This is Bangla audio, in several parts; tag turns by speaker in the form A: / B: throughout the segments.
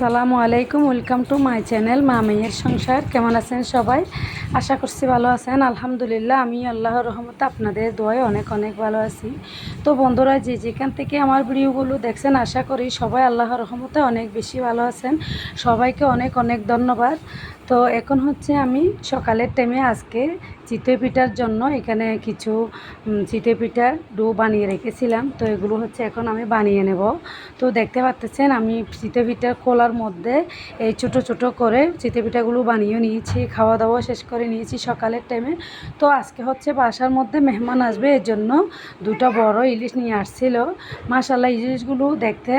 A: সালামু আলাইকুম ওয়েলকাম টু মাই চ্যানেল মা মেয়ের সংসার। কেমন আছেন সবাই? আশা করছি ভালো আছেন। আলহামদুলিল্লাহ, আমি আল্লাহর রহমতে আপনাদের দোয়ায় অনেক অনেক ভালো আছি। তো বন্ধুরা, যে যেখান থেকে আমার ভিডিওগুলো দেখছেন, আশা করি সবাই আল্লাহর রহমতে অনেক বেশি ভালো আছেন। সবাইকে অনেক অনেক ধন্যবাদ। তো এখন হচ্ছে আমি সকালের টাইমে আজকে চিতই পিঠার জন্য এখানে কিছু চিতই পিঠার ডো বানিয়ে রেখেছিলাম। তো এগুলো হচ্ছে এখন আমি বানিয়ে নেব। তো দেখতে পাচ্ছেন আমি চিতই পিঠার খোলার মধ্যে এই ছোট ছোট করে চিতই পিঠাগুলো বানিয়ে নিয়েছি, খাওয়া দাওয়া শেষ করে নিয়েছি সকালের টাইমে তো আজকে হচ্ছে বাসার মধ্যে মেহমান আসবে এর জন্য দুটো বড় ইলিশ নিয়ে আসছিল। মাশাল্লাহ ইলিশগুলো দেখতে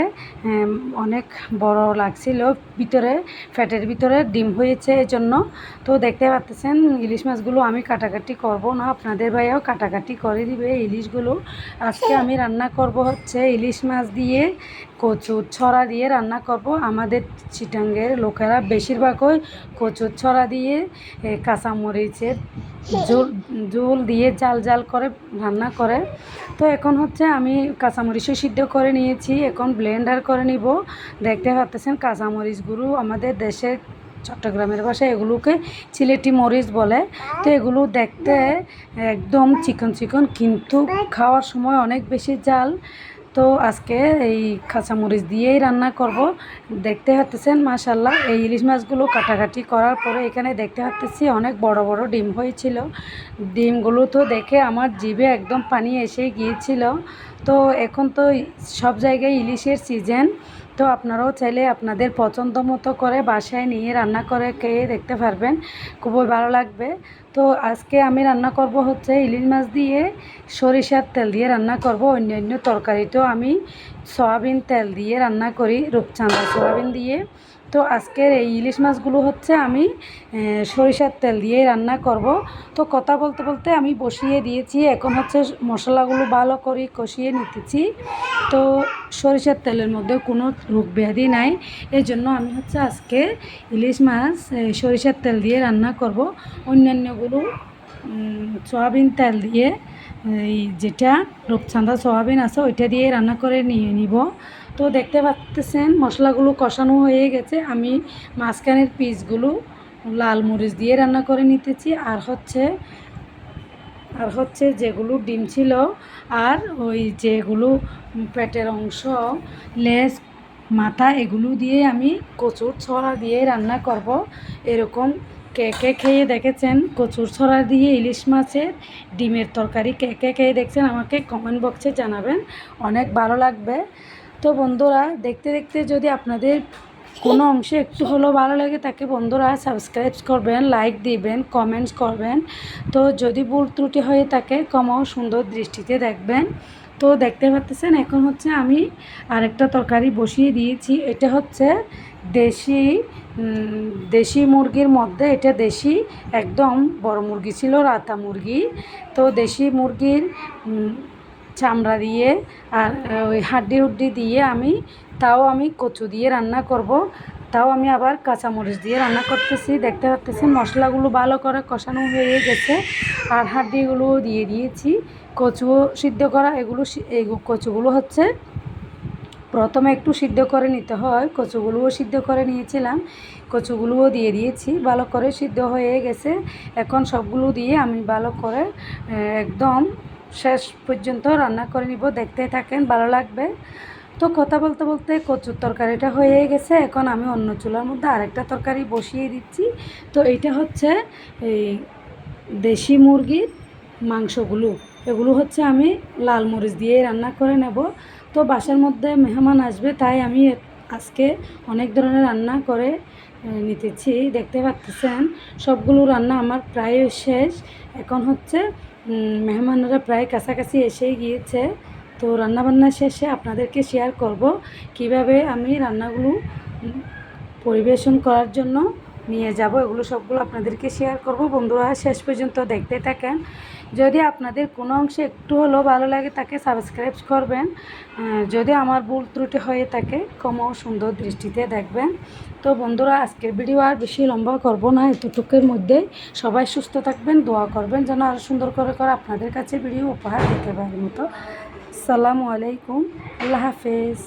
A: অনেক বড় লাগছিল। ভিতরে, ফ্যাটের ভিতরে ডিম হয়েছে এজন্য। তো দেখতে পাচ্ছেন ইলিশ মাছগুলো আমি কাটাকাটি করব না, আপনাদের ভাইয়াও কাটাকাটি করে দিবে ইলিশগুলো। আজকে আমি রান্না করব হচ্ছে ইলিশ মাছ দিয়ে কচুর ছড়া দিয়ে রান্না করব। আমাদের চিটাঙ্গের লোকেরা বেশিরভাগই কচুর ছড়া দিয়ে কাঁচামরিচের ঝোল ঝোল দিয়ে জাল জাল করে রান্না করে। তো এখন হচ্ছে আমি কাঁচামরিচও সিদ্ধ করে নিয়েছি, এখন ব্লেন্ডার করে নিব। দেখতে পাচ্ছেন কাঁচামরিচগুলো আমাদের দেশের চট্টগ্রামের ভাষায় এগুলোকে চিলেটি মরিচ বলে। তো এগুলো দেখতে একদম চিকন চিকন, কিন্তু খাওয়ার সময় অনেক বেশি জাল। তো আজকে এই কাঁচামরিচ দিয়েই রান্না করব। দেখতে পাচ্ছেন মাশাল্লাহ এই ইলিশ মাছগুলো কাটাকাটি করার পরে এখানে দেখতে পাচ্ছি অনেক বড় বড় ডিম হয়েছিল। ডিমগুলো তো দেখে আমার জিভে একদম পানি এসে গিয়েছিল। তো এখন তো সব জায়গায় ইলিশের সিজন। তো আপনারাও চাইলে আপনাদের পছন্দ মতো করে বাসায় নিয়ে রান্না করে খেয়ে দেখতে পারবেন। খুবই ভালো লাগবে। তো আজকে আমি রান্না করব হচ্ছে ইলিশ মাছ দিয়ে সরিষার তেল দিয়ে রান্না করব। অন্যান্য তরকারিতেও আমি সয়াবিন তেল দিয়ে রান্না করি, রূপচাঁদা সয়াবিন দিয়ে। তো আজকের এই ইলিশ মাছগুলো হচ্ছে আমি সরিষার তেল দিয়ে রান্না করব। তো কথা বলতে বলতে আমি বসিয়ে দিয়েছি, এখন হচ্ছে মশলাগুলো ভালো করে কষিয়ে নিতেছি। তো সরিষার তেলের মধ্যে কোনো রোগ ব্যাধি নাই এই জন্য আমি হচ্ছে আজকে ইলিশ মাছ সরিষার তেল দিয়ে রান্না করব। অন্যান্যগুলো সয়াবিন তেল দিয়ে, এই যেটা রূপচাঁদা সয়াবিন আছে, ওইটা দিয়ে রান্না করে নিয়ে নিব। তো দেখতে পাচ্ছেন মশলাগুলো কষানো হয়ে গেছে। আমি মাঝখানের পিসগুলো লাল মরিচ দিয়ে রান্না করে নিতেছি। আর হচ্ছে আর হচ্ছে যেগুলো ডিম ছিল আর ওই যেগুলো পেটের অংশ, লেজ, মাথা, এগুলো দিয়ে আমি কচুর ছড়া দিয়ে রান্না করব। এরকম কে কে খেয়ে দেখেছেন? কচুর ছড়া দিয়ে ইলিশ মাছের ডিমের তরকারি কে কে খেয়ে দেখছেন? আমাকে কমেন্ট বক্সে জানাবেন। অনেক ভালো লাগবে। তো বন্ধুরা, দেখতে দেখতে যদি আপনাদের কোনো অংশে একটু হলেও ভালো লাগে, তাকে বন্ধুরা সাবস্ক্রাইব করবেন লাইক দিবেন কমেন্টস করবেন। তো যদি ভুল ত্রুটি হয়ে থাকে কমাও সুন্দর দৃষ্টিতে দেখবেন। তো দেখতে পাচ্ছেন, এখন হচ্ছে আমি আরেকটা তরকারি বসিয়ে দিয়েছি। এটা হচ্ছে দেশি দেশি মুরগির মধ্যে, এটা দেশি, একদম বড় মুরগি ছিল, রাতা মুরগি। তো দেশি মুরগির চামড়া দিয়ে আর ওই হাড্ডি হুড্ডি দিয়ে আমি, তাও আমি কচু দিয়ে রান্না করব। তাও আমি আবার কাঁচামরিচ দিয়ে রান্না করতেছি। দেখতে পাচ্তেছি মশলাগুলো ভালো করে কষানো হয়ে গেছে। আর হাড্ডিগুলোও দিয়ে দিয়েছি। কচু সিদ্ধ করা, এগুলো এই কচুগুলো হচ্ছে, প্রথমে একটু সিদ্ধ করে নিতে হয়। কচুগুলোও সিদ্ধ করে নিয়েছিলাম। কচুগুলোও দিয়ে দিয়েছি। ভালো করে সিদ্ধ হয়ে গেছে। এখন সবগুলো দিয়ে আমি ভালো করে একদম শেষ পর্যন্ত রান্না করে নিব দেখতে থাকেন, ভালো লাগবে। তো কথা বলতে বলতে কচুর তরকারিটা হয়ে গেছে, এখন আমি অন্য চুলার মধ্যে আরেকটা তরকারি বসিয়ে দিচ্ছি। তো এইটা হচ্ছে এই দেশি মুরগির মাংসগুলো, এগুলো হচ্ছে আমি লাল মরিচ দিয়ে রান্না করে নেব। তো বাসার মধ্যে মেহমান আসবে, তাই আমি আজকে অনেক ধরনের রান্না করে নিতেছি, দেখতে পাচ্ছেন, সবগুলো রান্না আমার প্রায় শেষ। এখন হচ্ছে মেহমানরা প্রায় কাছাকাছি এসেই গিয়েছে। তো রান্নাবান্না শেষে আপনাদেরকে শেয়ার করব কীভাবে আমি রান্নাগুলো পরিবেশন করার জন্য নিয়ে যাব, এগুলো সবগুলো আপনাদেরকে শেয়ার করব। বন্ধুরা, শেষ পর্যন্ত দেখতে থাকেন। যদি আপনাদের কোনো অংশে একটু হলেও ভালো লাগে, তাকে সাবস্ক্রাইব করবেন। যদি আমার ভুল ত্রুটি হয়ে থাকে কমও সুন্দর দৃষ্টিতে দেখবেন। তো বন্ধুরা, আজকের ভিডিও আর বেশি লম্বা করব না, এতটুকুর মধ্যে সবাই সুস্থ থাকবেন, দোয়া করবেন, যেন আরও সুন্দর করে করে আপনাদের কাছে ভিডিও উপহার দিতে পারি। মতো সালামু আলাইকুম, আল্লাহ হাফেজ।